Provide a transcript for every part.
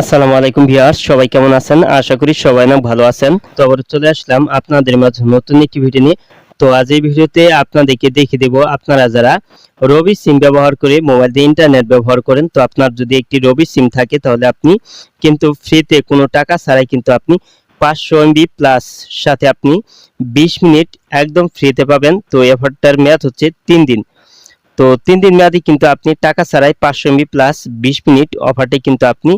আসসালামু আলাইকুম ভিউয়ার্স, সবাই কেমন আছেন? আশা করি সবাই না ভালো আছেন। তো আবার চলে আসলাম আপনাদের মাঝে নতুন একটি ভিডিও নিয়ে। তো আজ এই ভিডিওতে আপনাদেরকে দেখিয়ে দেব, আপনারা যারা রবি সিম ব্যবহার করে মোবাইল দিয়ে ইন্টারনেট ব্যবহার করেন, তো আপনার যদি একটি রবি সিম থাকে, তাহলে আপনি কিন্তু ফ্রিতে কোনো টাকা ছাড়াই কিন্তু আপনি পাঁচশো এমবি প্লাস সাথে আপনি বিশ মিনিট একদম ফ্রিতে পাবেন। তো এফারটার মেয়াদ হচ্ছে তিন দিন। তো তিন দিন মেয়াদি কিন্তু আপনি টাকা ছাড়াই পাঁচশো এমবি প্লাস বিশ মিনিট অফারটি কিন্তু আপনি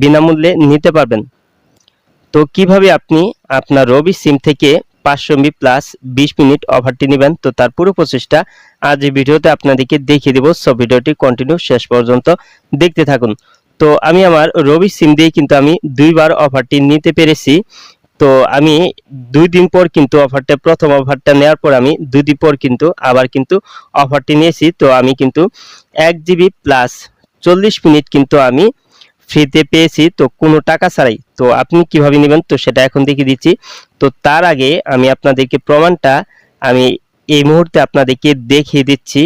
বিনামূল্যে নিতে পারবেন। তো কীভাবে আপনি আপনার রবি সিম থেকে পাঁচশো এমবি প্লাস বিশ মিনিট অফারটি নেবেন, তো তার পুরো প্রচেষ্টা আজ এই ভিডিওতে আপনাদেরকে দেখিয়ে দেবো। সব ভিডিওটি কন্টিনিউ শেষ পর্যন্ত দেখতে থাকুন। তো আমি আমার রবি সিম দিয়ে কিন্তু আমি দুইবার অফারটি নিতে পেরেছি। তো আমি দুই দিন পর কিন্তু অফারটা প্রথম অফারটা নেওয়ার পর আমি দুই দিন পর কিন্তু আবার কিন্তু অফারটি নিয়েছি। তো আমি কিন্তু এক জিবি প্লাস চল্লিশ মিনিট কিন্তু আমি ফ্রিতে পেয়েছি, তো কোনো টাকা ছাড়াই। তো আপনি কীভাবে নেবেন? তো সেটা এখন দেখিয়ে দিচ্ছি। তো তার আগে আমি আপনাদেরকে প্রমাণটা আমি এই মুহূর্তে আপনাদেরকে দেখিয়ে দিচ্ছি।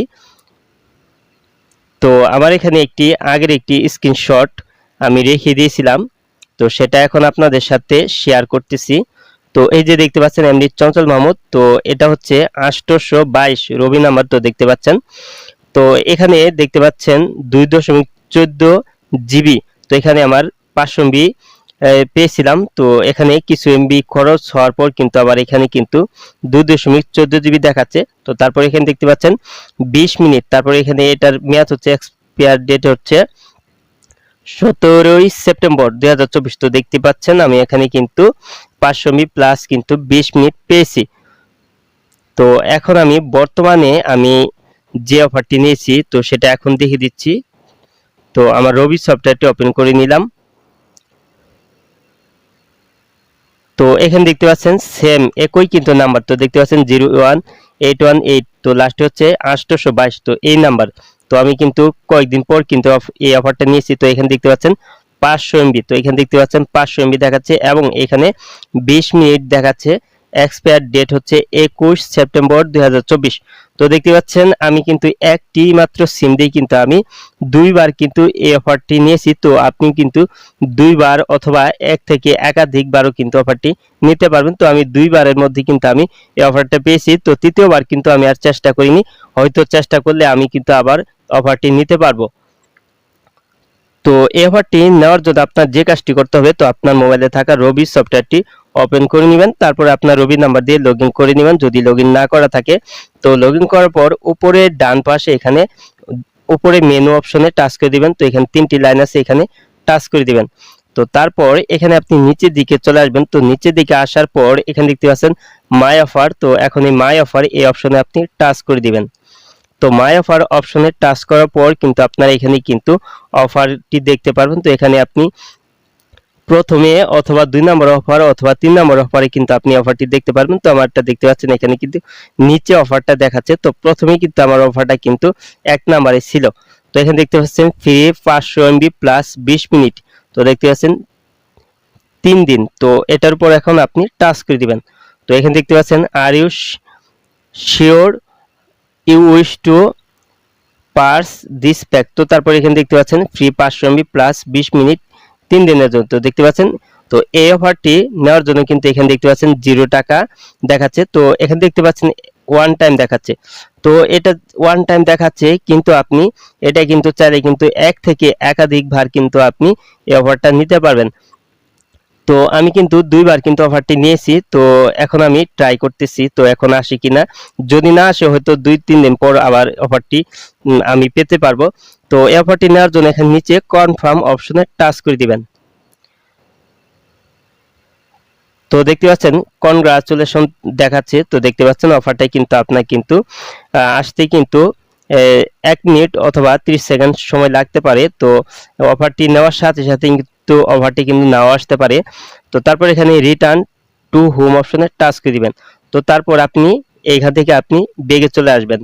তো আমার এখানে একটি, আগের একটি স্ক্রিনশট আমি রেখে দিয়েছিলাম। তো সেটা এখন আপনাদের সাথে শেয়ার করতেছি। তো এই যে দেখতে পাচ্ছেন এমডি চঞ্চল মাহমুদ, তো এটা হচ্ছে আষ্টশো বাইশ রবি নাম্বার, তো দেখতে পাচ্ছেন। তো এখানে দেখতে পাচ্ছেন দুই দশমিক চোদ্দ জিবি, তো এখানে আমার পাঁচশো এমবি পেয়েছিলাম। তো এখানে কিছু এমবি খরচ হওয়ার পর কিন্তু আবার এখানে কিন্তু দুই দশমিক চোদ্দ জিবি দেখাচ্ছে। তো তারপর এখানে দেখতে পাচ্ছেন বিশ মিনিট, তারপর এখানে এটার মেয়াদ হচ্ছে এক্সপায়ার ডেট হচ্ছে সতেরোই সেপ্টেম্বর দুই হাজার চব্বিশ তো দেখতে পাচ্ছেন, আমি এখানে কিন্তু পাঁচশো মি প্লাস কিন্তু বিশ মিনিট পেয়েছি। তো এখন আমি বর্তমানে আমি যে অফারটি নিয়েছি, তো সেটা এখন দেখিয়ে দিচ্ছি। তো আমার রবি সফটওয়্যারটি ওপেন করে নিলাম। তো এখানে দেখতে পাচ্ছেন সেম একই কিন্তু নাম্বার তো দেখতে পাচ্ছেন zero one eight one eight তো লাস্টে হচ্ছে আটশোশো বাইশ, তো এই নাম্বার তো আমি কিন্তু কয়েকদিন পর কিন্তু এই অফারটা নিয়েছি। তো এখানে দেখতে পাচ্ছেন পাঁচশো এমবি তো এখানে দেখতে পাচ্ছেন পাঁচশো এমবি দেখাচ্ছে এবং এখানে বিশ মিনিট দেখাচ্ছে এক্সপায়ার ডেট হচ্ছে একুশ সেপ্টেম্বর দু হাজার চব্বিশ। তো দেখতে পাচ্ছেন, আমি কিন্তু একটি মাত্র সিম দিয়ে কিন্তু আমি দুইবার কিন্তু এই অফারটি নিয়েছি। তো আপনি কিন্তু দুইবার অথবা এক থেকে একাধিকবারও কিন্তু অফারটি নিতে পারবেন। তো আমি দুইবারের মধ্যে কিন্তু আমি এই অফারটা পেয়েছি। তো তৃতীয়বার কিন্তু আমি আর চেষ্টা করিনি। হয়তো চেষ্টা করলে আমি কিন্তু আবার অফারটি নিতে পারব। এই অফারটি নেওয়ার জন্য আপনার যে কাজটি করতে হবে, তো আপনার মোবাইলে থাকা রবি সফটওয়্যারটি ওপেন করে নেবেন। তারপরে আপনার রবি নাম্বার দিয়ে লগ করে নেবেন। যদি লগ না করা থাকে, তো লগ করার পর উপরে ডান পাশে এখানে, উপরে মেনু অপশনে টাচ করে দিবেন। তো এখানে তিনটি লাইন আছে, এখানে টাচ করে দিবেন। তো তারপর এখানে আপনি নিচের দিকে চলে আসবেন। তো নিচের দিকে আসার পর এখানে দেখতে পাচ্ছেন মাই অফার তো এখন এই মাই অফার এই অপশনে আপনি টাচ করে দিবেন। তো মাই অফার অপশনে টাচ করার পর কিন্তু আপনারা এখানে কিন্তু অফারটি দেখতে পারবেন। তো এখানে আপনি প্রথমে অথবা দুই নম্বর অফার অথবা তিন নম্বর অফারে কিন্তু আপনি অফারটি দেখতে পারবেন। তো আমারটা দেখতে পাচ্ছেন, এখানে কিন্তু নিচে অফারটা দেখাচ্ছে। তো প্রথমে কিন্তু আমার অফারটা কিন্তু এক নম্বরে ছিল। তো এখানে দেখতে পাচ্ছেন ফ্রি পাঁচশো এমবি প্লাস বিশ মিনিট। তো দেখতে পাচ্ছেন, তিন দিন। তো এটার উপর এখন আপনি টাচ করে দিবেন। তো এখানে দেখতে পাচ্ছেন are you sure you wish to parse this pack তো তারপর এখানে দেখতে পাচ্ছেন ফ্রি পাঁচশো এমবি প্লাস বিশ মিনিট তিন দিনের জন্য। তো দেখতে পাচ্ছেন, তো এই অফারটি নেওয়ার জন্য কিন্তু এখানে দেখতে পাচ্ছেন জিরো টাকা দেখাচ্ছে। তো এখানে দেখতে পাচ্ছেন ওয়ান টাইম দেখাচ্ছে। তো এটা ওয়ান টাইম দেখাচ্ছে, কিন্তু আপনি, এটা কিন্তু চাইলে কিন্তু এক থেকে একাধিকবার কিন্তু আপনি এই অফারটা নিতে পারবেন। তো আমি কিন্তু দুইবার কিন্তু অফারটি নিয়েছি, তো এখন আমি ট্রাই করতেছি, তো এখন আসি কিনা। যদি না আসে, হয়তো দুই, তিন দিন পর আবার অফারটি আমি পেতে পারব। তো এই অফারটি নেওয়ার জন্য এখানে নিচে কনফার্ম অপশনে টাচ করে দিবেন। তো দেখতে পাচ্ছেন কনগ্রাচুলেশন দেখাচ্ছে। তো দেখতে পাচ্ছেন অফারটা কিন্তু আপনার কিন্তু আসতে কিন্তু এক মিনিট অথবা 30 সেকেন্ড সময় লাগতে পারে। তো অফারটি নেওয়ার সাথে সাথে কিন্তু অফারটি কিন্তু নাও আসতে পারে। তো তারপর এখানে রিটার্ন টু হোম অপশনে টাচ করে দিবেন। তো তারপর আপনি এইখান থেকে আপনি বেগে চলে আসবেন।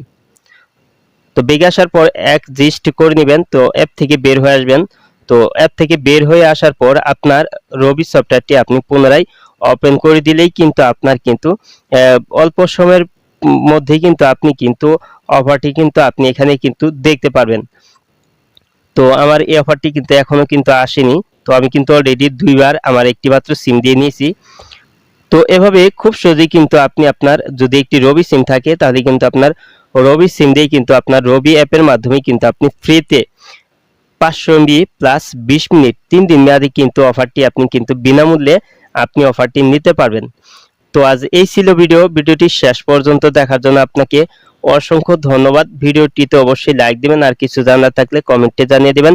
তো বেগে আসার পর এক জিস্ট করে নেবেন। তো অ্যাপ থেকে বের হয়ে আসবেন। তো অ্যাপ থেকে বের হয়ে আসার পর আপনার রবি সফটওয়্যারটি আপনি পুনরায় ওপেন করে দিলেই কিন্তু আপনার কিন্তু অল্প সময়ের মধ্যেই কিন্তু আপনি কিন্তু অফারটি কিন্তু আপনি এখানে কিন্তু দেখতে পারবেন। তো আমার এই অফারটি কিন্তু এখনও কিন্তু আসেনি। তো আমি কিন্তু অলরেডি দুইবার আমার একটি মাত্র সিম দিয়ে নিয়েছি। তো এভাবে খুব সহজেই কিন্তু আপনি আপনার যদি একটি রবি সিম থাকে, তাহলে কিন্তু আপনার রবি সিম দিয়ে কিন্তু আপনার রবি অ্যাপের মাধ্যমে কিন্তু আপনি ফ্রিতে পাঁচশো এমবি প্লাস বিশ মিনিট, তিন দিন মেয়াদে কিন্তু অফারটি আপনি কিন্তু বিনামূল্যে আপনি অফারটি নিতে পারবেন। তো আজ এই ছিল ভিডিও ভিডিওটি শেষ পর্যন্ত দেখার জন্য আপনাকে অসংখ্য ধন্যবাদ। ভিডিওটিতে অবশ্যই লাইক দিবেন, আর কিছু জানার থাকলে কমেন্টে জানিয়ে দিবেন।